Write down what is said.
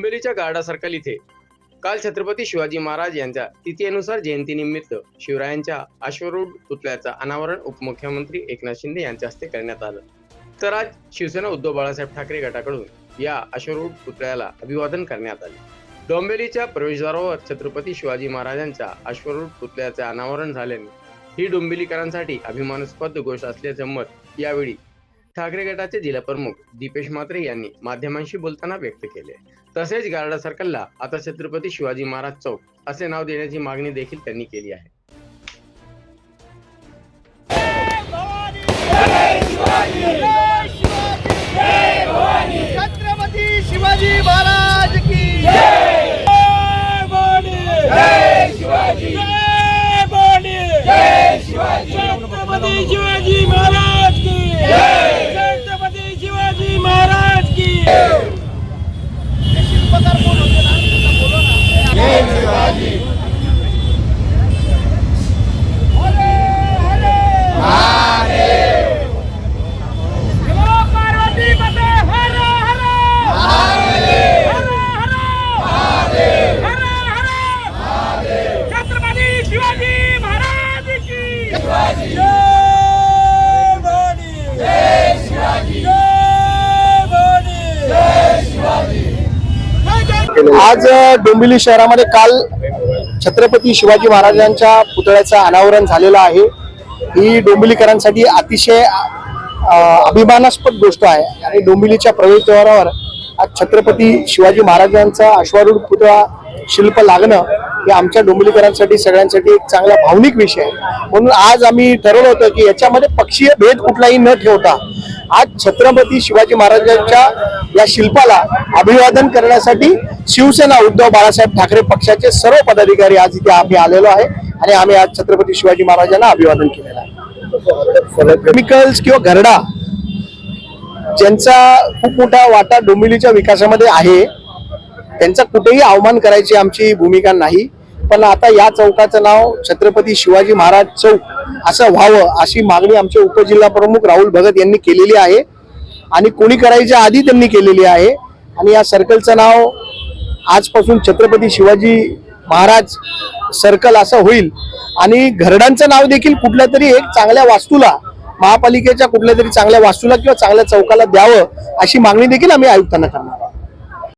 डोंबिवलीच्या Garda circle इथे. काल छत्रपती शिवाजी महाराज यांच्या तिथीनुसार जयंतीनिमित्त शिवरायांच्या अश्वरूढ पुतळ्याचं अनावरण उपमुख्यमंत्री एकनाथ शिंदे यांच्या हस्ते करण्यात आलं. तर आज शिवसेना उद्धव बाळासाहेब ठाकरे गटाकडून या अश्वरूढ पुतळ्याला अभिवादन करण्यात आले. डोंबिवलीच्या प्रवेशद्वारावर छत्रपती शिवाजी महाराजांच्या अश्वरूढ पुतळ्याचे अनावरण झाल्याने ही डोंबिवलीकरांसाठी अभिमानास्पद गोष्ट असल्याचं मत यावेळी ठाकरे गटाचे जिल्हाप्रमुख दीपेश म्हात्रे यांनी माध्यमांशी बोलताना व्यक्त केले. तसेच गार्डा सर्कलला आता छत्रपती शिवाजी महाराज चौक असे नाव देण्याची मागणी देखील त्यांनी केली आहे. छत्रपती शिवाजी महाराज की शिवाजी महाराज ना. बोलो आज डोंबिवली शहरामध्ये काल छत्रपती शिवाजी महाराजांच्या पुतळ्याचं अनावरण झालेलं आहे. ही डोंबिवलीकरांसाठी अतिशय अभिमानास्पद गोष्ट आहे. आणि डोंबिवलीच्या प्रवेशद्वारावर आज छत्रपती शिवाजी महाराजांचा अश्वारूढ पुतळा शिल्प लागणं हे आमच्या डोंबिवलीकरांसाठी सगळ्यांसाठी एक चांगला भावनिक विषय आहे. म्हणून आज आम्ही ठरवलं होतं की याच्यामध्ये पक्षीय भेद कुठलाही न ठेवता आज छत्रपती शिवाजी महाराजांच्या या शिल्पाला अभिवादन करण्यासाठी शिवसेना उद्धव बाळासाहेब ठाकरे पक्षाचे सर्व पदाधिकारी आज इथे आम्ही आलेलो आहे आणि आम्ही आज छत्रपती शिवाजी महाराजांना अभिवादन केलेलं आहे. केमिकल्स किंवा घरडा ज्यांचा खूप मोठा वाटा डोंबिवलीच्या विकासामध्ये आहे त्यांचा कुठेही अवमान करायची आमची भूमिका नाही. पण आता या चौकाचं नाव छत्रपती शिवाजी महाराज चौक असं व्हावं अशी मागणी आमचे उपजिल्हा प्रमुख राहुल भगत यांनी केलेली आहे. आणि कोणी करायच्या आधी त्यांनी केलेली आहे. आणि या सर्कलचं नाव आजपासून छत्रपती शिवाजी महाराज सर्कल असं होईल. आणि घरडांचं नाव देखील कुठल्या तरी एक चांगल्या वास्तूला महापालिकेच्या कुठल्या तरी चांगल्या वास्तूला किंवा चांगल्या चौकाला द्यावं अशी मागणी देखील आम्ही आयुक्तांना करणार आहोत.